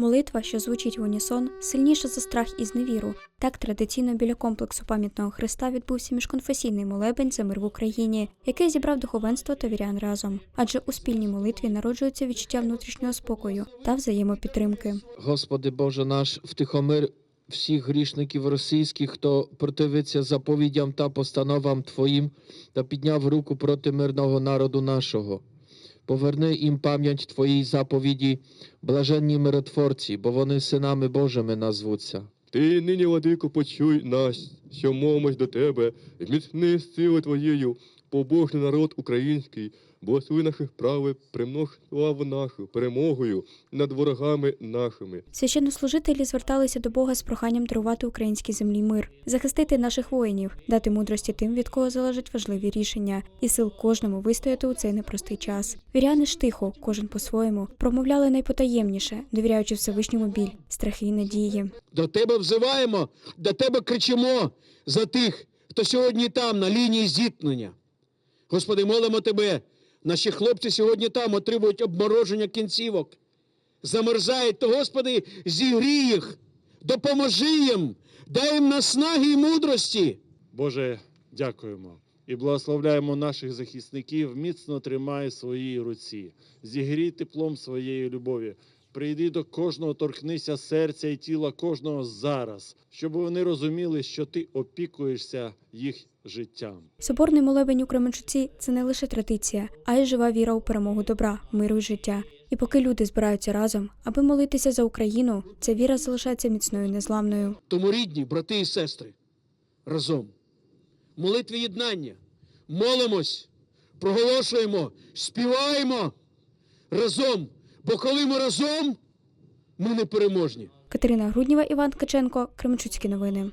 Молитва, що звучить в унісон, сильніша за страх і зневіру. Так традиційно біля комплексу пам'ятного Христа відбувся міжконфесійний молебень за мир в Україні, який зібрав духовенство та вірян разом. Адже у спільній молитві народжується відчуття внутрішнього спокою та взаємопідтримки. Господи Боже наш, втихомир всіх грішників російських, хто противиться заповідям та постановам Твоїм та підняв руку проти мирного народу нашого. Поверни їм пам'ять Твоїй заповіді, блаженні миротворці, бо вони синами Божими назвуться. Ти нині, владико, почуй нас, що мовимось до тебе, зміцни сили твоєю, побожний народ український, благослови наших прави, примнож славу нашу перемогою над ворогами нашими. Священнослужителі зверталися до Бога з проханням дарувати українській землі мир, захистити наших воїнів, дати мудрості тим, від кого залежать важливі рішення, і сил кожному вистояти у цей непростий час. Віряни ж тихо, кожен по-своєму, промовляли найпотаємніше, довіряючи Всевишньому біль, страхи і надії. До тебе взиваємо, до тебе кричимо за тих, хто сьогодні там, на лінії зіткнення. Господи, молимо тебе. Наші хлопці сьогодні там отримують обмороження кінцівок. Замерзають, то, Господи, зігрій їх, допоможи їм, дай їм наснаги і мудрості. Боже, дякуємо і благословляємо наших захисників, міцно тримай в своїй руці, зігрій теплом своєї любові. Прийди до кожного, торкнися серця і тіла кожного зараз, щоб вони розуміли, що ти опікуєшся їх життям. Соборний молебень у Кременчуці це не лише традиція, а й жива віра у перемогу добра, миру і життя. І поки люди збираються разом, аби молитися за Україну, ця віра залишається міцною незламною. Тому рідні, брати і сестри, разом. Молитві єднання. Молимось, проголошуємо, співаємо разом. Бо коли ми разом, ми не переможні. Катерина Грудніва, Іван Ткаченко, Кременчуцькі новини.